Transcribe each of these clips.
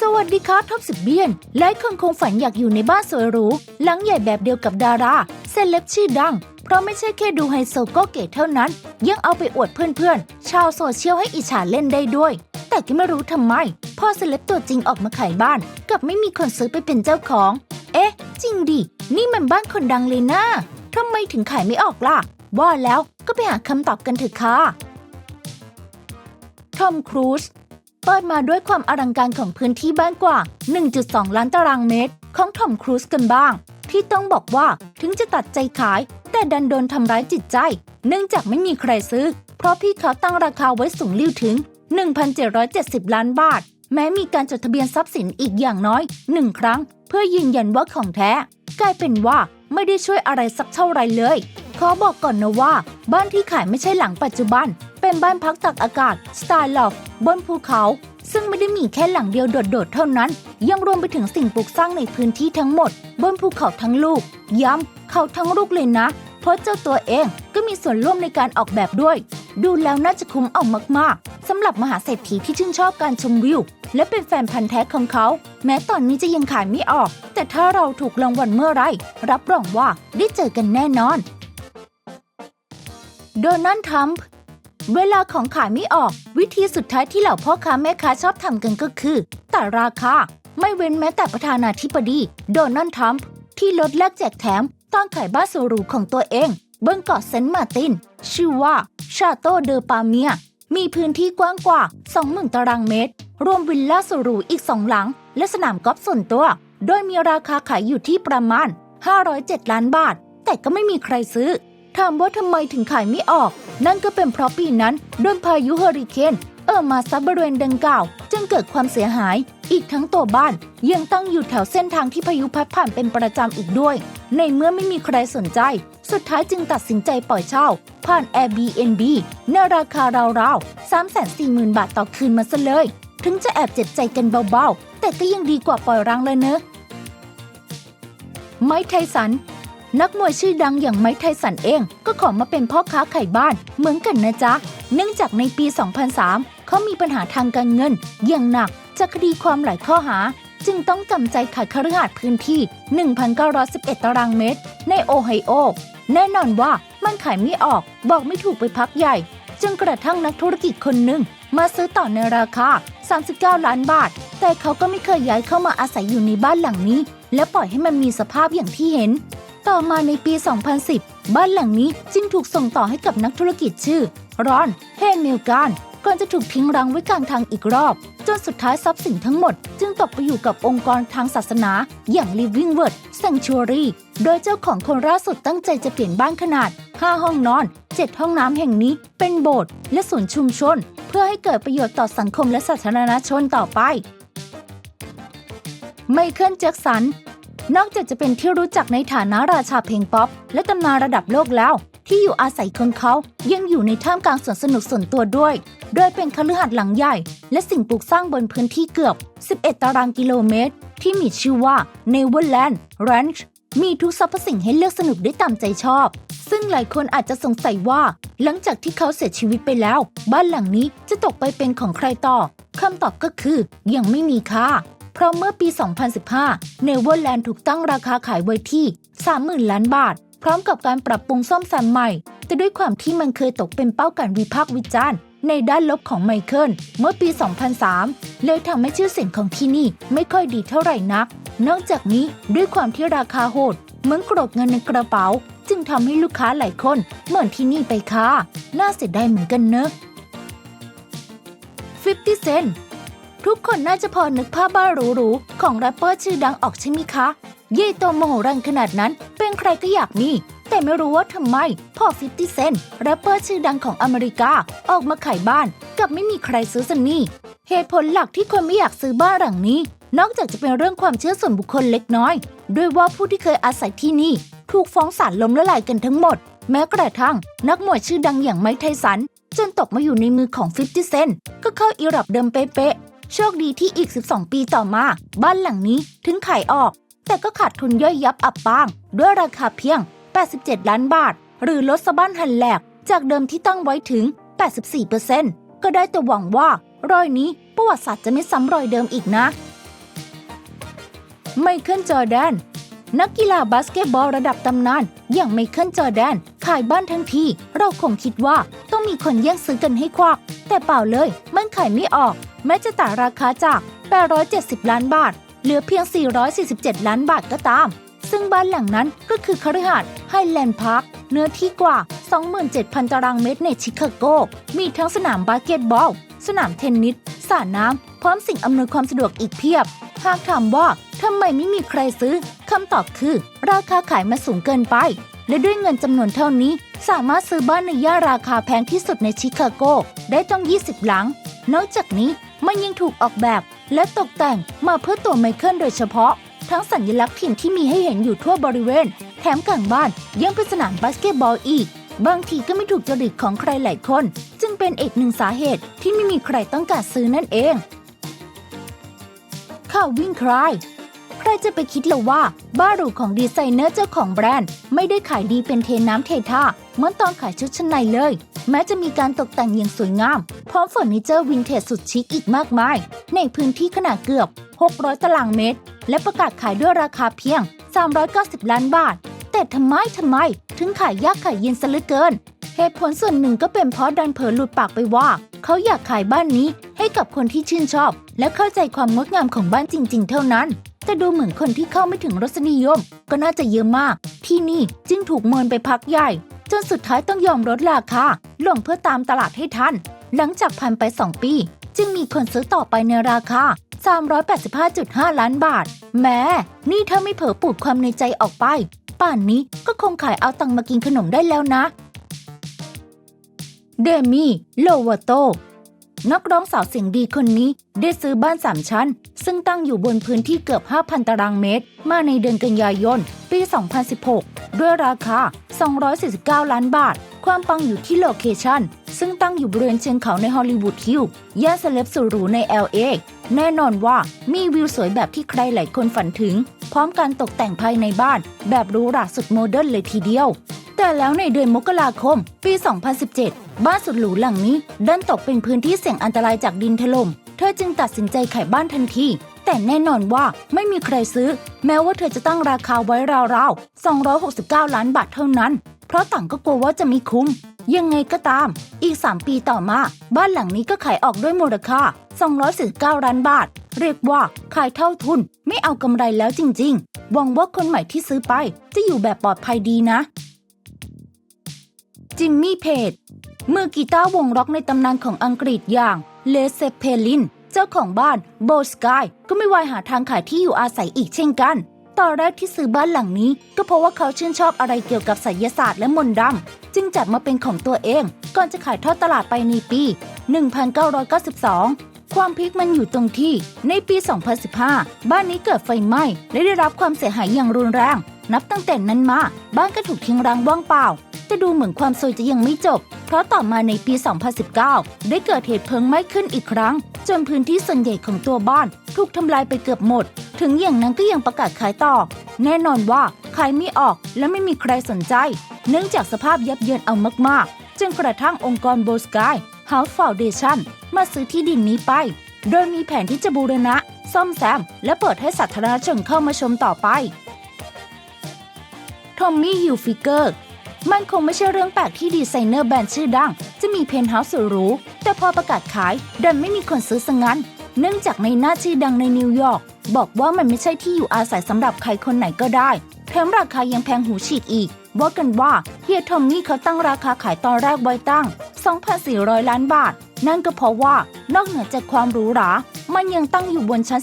สวัสดีครับท็อปสิบเบี้ยน หลายคนคงฝันอยากอยู่ในบ้านสวยหรู หลังใหญ่แบบเดียวกับดาราเซเลบชื่อดัง เพราะไม่ใช่แค่ดูไฮโซก็เก๋เท่านั้น ยังเอาไปอวดเพื่อนๆ ชาวโซเชียลให้อิจฉาเล่นได้ด้วย แต่ก็ไม่รู้ทำไม พอเซเลบตัวจริงออกมาขายบ้าน กับไม่มีคนซื้อไปเป็นเจ้าของ เอ๊ะ จริงดิ นี่มันบ้านคนดังเลยนะทำไมถึงขายไม่ออกล่ะ ว่าแล้วก็ไปหาคำตอบกันเถอะค่ะทอมครูซ เปิดมาด้วยความอลังการของพื้นที่บ้านกว่า 1.2 ล้านตารางเมตร ของทอมครูซกันบ้าง ที่ต้องบอกว่าถึงจะตัดใจขาย แต่ดันโดนทำร้ายจิตใจ เนื่องจากไม่มีใครซื้อ เพราะพี่เขาตั้งราคาไว้สูงลิ้วถึง 1,770 ล้านบาท แม้มีการจดทะเบียนทรัพย์สินอีกอย่างน้อยหนึ่งครั้ง เพื่อยืนยันว่าของแท้ กลายเป็นว่าไม่ได้ช่วยอะไรสักเท่าไรเลย ขอบอกก่อนนะว่า บ้านที่ขายไม่ใช่หลังปัจจุบัน เป็นบ้านพักตากอากาศสไตล์ลอฟบนภูเขา ซึ่งไม่ได้มีแค่หลังเดียวโดดๆเท่านั้น ยังรวมไปถึงสิ่งปลูกสร้างในพื้นที่ทั้งหมด บนภูเขาทั้งลูก ย้ำเขาทั้งลูกเลยนะ เพราะเจ้าตัวเองก็มีส่วนร่วมในการออกแบบด้วย ดูแล้วน่าจะคุ้มเอามากๆสำหรับมหาเศรษฐีที่ชื่นชอบการชมวิว และเป็นแฟนพันธ์แท้ของเขา แม้ตอนนี้จะยังขายไม่ออก แต่ถ้าเราถูกรางวัลเมื่อไรรับรองว่าได้เจอกันแน่นอน โดนัลด์ทรัมป์เวลาของขายไม่ออก วิธีสุดท้ายที่เหล่าพ่อค้าแม่ค้าชอบทำกันก็คือ แต่ราคา ไม่เว้นแม้แต่ประธานาธิบดีโดนัลด์ทรัมป์ที่ลดแลกแจกแถมตอนขายบ้านสุรูของตัวเอง บนเกาะเซนต์มาติน ชื่อว่าชาโตเดอปาเมีย มีพื้นที่กว้างกว่า 20,000 ตารางเมตร รวมวิลล่าสุรูอีกสองหลัง และสนามกอล์ฟส่วนตัว โดยมีราคาขายอยู่ที่ประมาณ 507 ล้านบาท แต่ก็ไม่มีใครซื้อ ถามว่าทำไมถึงขายไม่ออก นั่นก็เป็นเพราะปีนั้นโดนพายุเฮอริเคนเอ่อมาซับบริเวณดังกล่าว จึงเกิดความเสียหาย อีกทั้งตัวบ้าน ยังตั้งอยู่แถวเส้นทางที่พายุพัดผ่านเป็นประจำอีกด้วย ในเมื่อไม่มีใครสนใจ สุดท้ายจึงตัดสินใจปล่อยเช่า ผ่าน Airbnb ในราคาราวๆ340,000 บาทต่อคืนมาซะเลย ถึงจะแอบเจ็บใจกันเบาๆ แต่ก็ยังดีกว่าปล่อยรังเลยเนอะไม้ไทสัน นักมวยชื่อดังอย่างไมค์ไทสันเอง ก็ขอมาเป็นพ่อค้าไข่บ้านเหมือนกันนะจ๊ะ เนื่องจากในปี 2003 เขามีปัญหาทางการเงิน อย่างหนักจากคดีความหลายข้อหา จึงต้องจำใจขายคฤหาสน์พื้นที่ 1,911 ตารางเมตร ในโอไฮโอ แน่นอนว่ามันขายไม่ออก บอกไม่ถูกไปพักใหญ่ จึงกระทั่งนักธุรกิจคนหนึ่งมาซื้อต่อในราคา 39 ล้านบาท แต่เขาก็ไม่เคยย้ายเข้ามาอาศัยอยู่ในบ้านหลังนี้ และปล่อยให้มันมีสภาพอย่างที่เห็น ต่อมาในปี 2010 บ้านหลังนี้จึงถูกส่งต่อให้กับนักธุรกิจชื่อ รอน เฮมิลการก่อนจะถูกทิ้งรังไว้กลางทางอีกรอบ จนสุดท้ายทรัพย์สินทั้งหมด จึงตกไปอยู่กับองค์กรทางศาสนา อย่าง Living Word Sanctuary โดยเจ้าของคนล่าสุดตั้งใจจะเปลี่ยนบ้านขนาด 5 ห้องนอน 7 ห้องน้ำแห่งนี้เป็นโบสถ์และศูนย์ชุมชน เพื่อให้เกิดประโยชน์ต่อสังคมและสาธารณชนต่อไป ไมเคิลแจ็คสัน นอกจากจะเป็นที่รู้จักในฐานะราชาเพลงป๊อป และตำนานระดับโลกแล้ว ที่อยู่อาศัยของเขายังอยู่ในท่ามกลางสวนสนุกส่วนตัวด้วย โดยเป็นคฤหาสน์หลังใหญ่ และสิ่งปลูกสร้างบนพื้นที่เกือบ 11 ตารางกิโลเมตร ที่มีชื่อว่า Neverland Ranch มีทุกสรรพสิ่งให้เลือกสนุกได้ตามใจชอบ ซึ่งหลายคนอาจจะสงสัยว่า หลังจากที่เขาเสียชีวิตไปแล้ว บ้านหลังนี้จะตกไปเป็นของใครต่อคำตอบก็คือยังไม่มีค่า เพราะเมื่อปี 2015 เนเวอร์แลนด์ถูกตั้งราคาขายไว้ที่ 30,000 ล้านบาท พร้อมกับการปรับปรุงซ่อมแซมใหม่ แต่ด้วยความที่มันเคยตกเป็นเป้าการวิพากษ์วิจารณ์ในด้านลบของไมเคิลเมื่อปี 2003 เลยทำให้ชื่อเสียงของที่นี่ไม่ค่อยดีเท่าไหร่นัก นอกจากนี้ด้วยความที่ราคาโหด เหมือนกรดเงินในกระเป๋า จึงทำให้ลูกค้าหลายคนเหมือนที่นี่ไปค่ะน่าเสียดายเหมือนกันเนอะ50 Cent ทุกคนน่าจะพอนึกภาพบ้านหรูๆของแรปเปอร์ชื่อดังออกใช่ไหมคะเย่โตโมโหรันขนาดนั้น เป็นใครก็อยากมี แต่ไม่รู้ว่าทำไมพ่อ50เซนแรปเปอร์ชื่อดังของอเมริกา ออกมาขายบ้านกับไม่มีใครซื้อสันนี่ เหตุผลหลักที่คนไม่อยากซื้อบ้านหลังนี้ นอกจากจะเป็นเรื่องความเชื่อส่วนบุคคลเล็กน้อย ด้วยว่าผู้ที่เคยอาศัยที่นี่ ถูกฟ้องศาลล้มละลายกันทั้งหมด แม้กระทั่ง นักมวยชื่อดังอย่างไมค์ไทสันจนตกมาอยู่ในมือของ50เซนก็เข้าอิรับเดิมเป๊ะ โชคดีที่อีก 12 ปีต่อมา บ้านหลังนี้ถึงขายออก แต่ก็ขาดทุนย่อยยับอับปาง ด้วยราคาเพียง 87 ล้านบาท หรือลดสะบ้านหันแหลก จากเดิมที่ตั้งไว้ถึง 84%ก็ได้แต่หวังว่ารอยนี้ประวัติศาสตร์จะไม่ซ้ำรอยเดิมอีกนะ ไมเคิลจอแดน นักกีฬาบาสเกตบอลระดับตำนานอย่างไมเคิลจอแดนขายบ้านทั้งทีเราคงคิดว่าต มีคนแย่งซื้อกันให้ควัก แต่เปล่าเลย มันขายไม่ออก แม้จะต่าราคาจาก 870 ล้านบาท เหลือเพียง 447 ล้านบาทก็ตาม ซึ่งบ้านหลังนั้นก็คือคฤหาสน์ไฮแลนด์พาร์คเนื้อที่กว่า 27,000 ตารางเมตรในชิคาโก มีทั้งสนามบาสเกตบอล สนามเทนนิสสระน้ำ พร้อมสิ่งอำนวยความสะดวกอีกเพียบ หากถามว่าทำไมไม่มีใครซื้อคำตอบคือ ราคาขายมาสูงเกินไป และด้วยเงินจำนวนเท่านี้ สามารถซื้อบ้านในย่านราคาแพงที่สุดในชิคาโก ได้ต้อง 20 หลัง นอกจากนี้มันยังถูกออกแบบ และตกแต่งมาเพื่อตัวไมเคิลโดยเฉพาะ ทั้งสัญลักษณ์ถิ่นที่มีให้เห็นอยู่ทั่วบริเวณ แถมกลางบ้านยังเป็นสนามบาสเกตบอลอีก บางทีก็ไม่ถูกจริตของใครหลายคน จึงเป็นอีกหนึ่งสาเหตุที่ไม่มีใครต้องการซื้อนั่นเองข่าววิ่งคลาย ครจะไปคิดเลยว่า บ้านหรูของดีไซเนอร์เจ้าของแบรนด์ ไม่ได้ขายดีเป็นเทน้ำเทท่าเหมือนตอนขายชุดชั้นในเลย แม้จะมีการตกแต่งอย่างสวยงาม พร้อมเฟอร์นิเจอร์วินเทจสุดชิคอีกมากมาย ในพื้นที่ขนาดเกือบ 600 ตารางเมตร และประกาศขายด้วยราคาเพียง 390 ล้านบาท แต่ทำไมทำไม ถึงขายยากขายเย็นซะเหลือเกิน เหตุผลส่วนหนึ่งก็เป็นเพราะดันเผลอหลุดปากไปว่า เขาอยากขายบ้านนี้ให้กับคนที่ชื่นชอบ และเข้าใจความงดงามของบ้านจริง ๆ เท่านั้น แต่ดูเหมือนคนที่เข้าไม่ถึงรสนิยม ก็น่าจะเยอะมาก ที่นี่จึงถูกเมินไปพักใหญ่ จนสุดท้ายต้องยอมลดราคาลงเพื่อตามตลาดให้ทัน หลังจากผ่านไป 2 ปี จึงมีคนซื้อต่อไปในราคา 385.5 ล้านบาท แม้ นี่ถ้าไม่เผลอปูดความในใจออกไป ป่านนี้ก็คงขายเอาตังค์มากินขนมได้แล้วนะ เดมี่ โลวาโต นักร้องสาวเสียงดีคนนี้ได้ซื้อบ้านสามชั้น ซึ่งตั้งอยู่บนพื้นที่เกือบ 5,000 ตารางเมตร มาในเดือนกันยายน ปี 2016 ด้วยราคา 249 ล้านบาท ความปังอยู่ที่โลเคชันซึ่งตั้งอยู่บริเวณเชิงเขาในฮอลลีวูดฮิลล์ย่านเซเลบสุดหรูใน LA แน่นอนว่ามีวิวสวยแบบที่ใครหลายคนฝันถึง พร้อมการตกแต่งภายในบ้าน แบบหรูหราสุดโมเดิร์นเลยทีเดียว แต่แล้วในเดือนมกราคม ปี 2017 บ้านสุดหรูหลังนี้ดันตกเป็นพื้นที่เสี่ยงอันตรายจากดินถล่ม เธอจึงตัดสินใจขายบ้านทันที แต่แน่นอนว่าไม่มีใครซื้อ แม้ว่าเธอจะตั้งราคาไว้ราวๆ 269 ล้านบาทเท่านั้น เพราะต่างก็กลัวว่าจะม่คุ้ม ยังไงก็ตาม อีก 3 ปีต่อมา บ้านหลังนี้ก็ขายออกด้วยมูลค่า 249 ล้านบาท เรียกว่าขายเท่าทุน ไม่เอากำไรแล้วจริงๆหวังว่าคนใหม่ที่ซื้อไปจะอยู่แบบปลอดภัยดีนะ จิมมี่เพจมือกีตาร์วงร็อกในตำนานของอังกฤษอย่างเลเซเพลิน เจ้าของบ้านโบสกายก็ไม่วายหาทางขายที่อยู่อาศัยอีกเช่นกัน ตอนแรกที่ซื้อบ้านหลังนี้ ก็เพราะว่าเขาชื่นชอบอะไรเกี่ยวกับไสยศาสตร์และมนต์ดำจึงจัดมาเป็นของตัวเอง ก่อนจะขายทอดตลาดไปในปี 1992ความพลิกมันอยู่ตรงที่ ในปี 2015 บ้านนี้เกิดไฟไหม้และได้รับความเสียหายอย่างรุนแรง นับตั้งแต่นั้นมา บ้านก็ถูกทิ้งร้างว่างเปล่า จะดูเหมือนความซวยจะยังไม่จบ เพราะต่อมาในปี 2019 ได้เกิดเหตุเพลิงไหม้ขึ้นอีกครั้ง จนพื้นที่ส่วนใหญ่ของตัวบ้านถูกทำลายไปเกือบหมด ถึงอย่างนั้นก็ยังประกาศขายต่อ แน่นอนว่าขายไม่ออกและไม่มีใครสนใจ เนื่องจากสภาพยับเยินเอามากๆจนกระทั่งองค์กรโบสกาย House Foundation มาซื้อที่ดินนี้ไป โดยมีแผนที่จะบูรณะ ซ่อมแซม และเปิดให้สาธารณชนเข้ามาชมต่อไปทอมมี่ฮิลฟิกเกอร์ มันคงไม่ใช่เรื่องแปลกที่ดีไซเนอร์แบรนด์ชื่อดัง จะมีเพนท์เฮาส์สุดหรู แต่พอประกาศขายดันไม่มีคนซื้อซะงั้น เนื่องจากในหน้าชื่อดังในนิวยอร์กบอกว่ามันไม่ใช่ที่อยู่อาศัยสำหรับใครคนไหนก็ได้แถมราคายังแพงหูฉีดอีก ว่ากันว่าเฮียทอมมี่เขาตั้งราคาขายตอนแรกไว้ตั้ง 2,400 ล้านบาท นั่นก็เพราะว่านอกเหนือจากความหรูหรา มันยังตั้งอยู่บนชั้น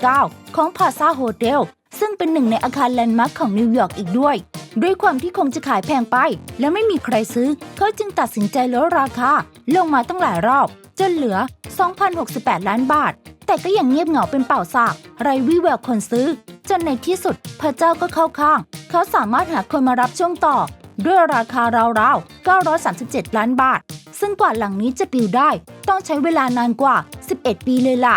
18-19 ของพาซาโฮเทลซึ่งเป็นหนึ่งในอาคารแลนด์มาร์คของนิวยอร์กอีกด้วย ด้วยความที่คงจะขายแพงไป และไม่มีใครซื้อ เขาจึงตัดสินใจลดราคา ลงมาตั้งหลายรอบ จนเหลือ 2,068 ล้านบาท แต่ก็ยังเงียบเหงาเป็นเป่าสากไรวิแววคนซื้อ จนในที่สุด พระเจ้าก็เข้าข้าง เขาสามารถหาคนมารับช่วงต่อ ด้วยราคาราวๆ 937 ล้านบาท ซึ่งกว่าหลังนี้จะปิวได้ ต้องใช้เวลานานกว่า 11 ปีเลยล่ะ